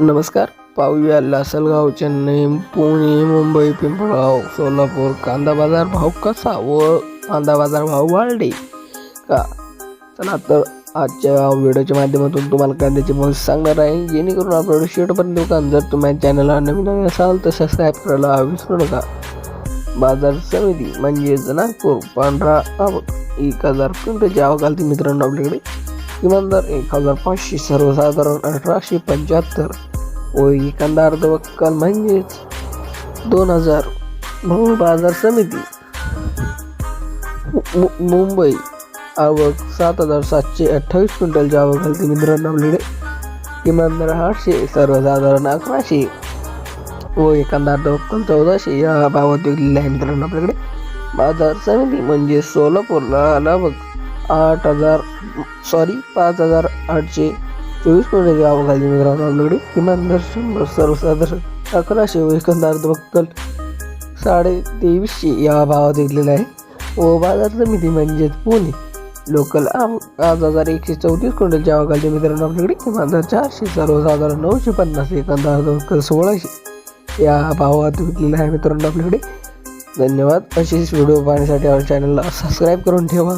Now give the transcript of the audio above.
नमस्कार पाहूया लासलगाव चेन्नई पुणे मुंबई पिंपळगाव सोलापूर कांदा बाजार भाव कसा व कांदा बाजार भाव वाढले? का? चला तर आजच्या व्हिडिओच्या माध्यमातून तुम्हाला कांद्याचे भाव सांगणार आहे. जेणेकरून आपला शेवटपर्यंत दुकान जर तुम्ही चॅनलला नवीन नवीन असाल तर सबस्क्राईब करायला विसरू नका. बाजार समिती म्हणजेच नागपूर पांढरा आवक एक हजार क्विंटलची आवक मित्रांनो आपल्याकडे. किमान एक हजार पाचशे सर्वसाधारण अठराशे पंच्याहत्तर. व एकांदा अर्धवक्कल म्हणजेच दोन हजार भाऊ बाजार समिती. मु- मु- मुंबई आवक सात हजार सातशे अठ्ठावीस क्विंटलची आवक घालते मित्रांनो आपल्याकडे किमान दर आठशे सर्वसाधारण अकराशे. व एखादा अर्धवक्कल चौदाशे या भावात विकलेला आहे मित्रांनो आपल्याकडे बाजार समिती म्हणजे सोलापूरला लागभग आठ हजार सॉरी पाच हजार आठशे चोवीस क्विंटलची आवक झाली मित्रांनो आपल्याकडे किमान दर्शन सर्वसाधारण अकराशे व एखादा साडे तेवीसशे या भावात विकलेला आहे. व बाजार समिती म्हणजेच पुणे. लोकल आम पाच हजार एकशे चौतीस क्विंटलची आवक मित्रांनो आपल्याकडे किमान दर चारशे सर्वसाधारण नऊशे पन्नास एकंदर बक्कल सोळाशे या भावात विकलेला आहे मित्रांनो आपल्याकडे. धन्यवाद. असेच व्हिडिओ पाहण्यासाठी आपल्या चॅनलला सबस्क्राईब करून ठेवा.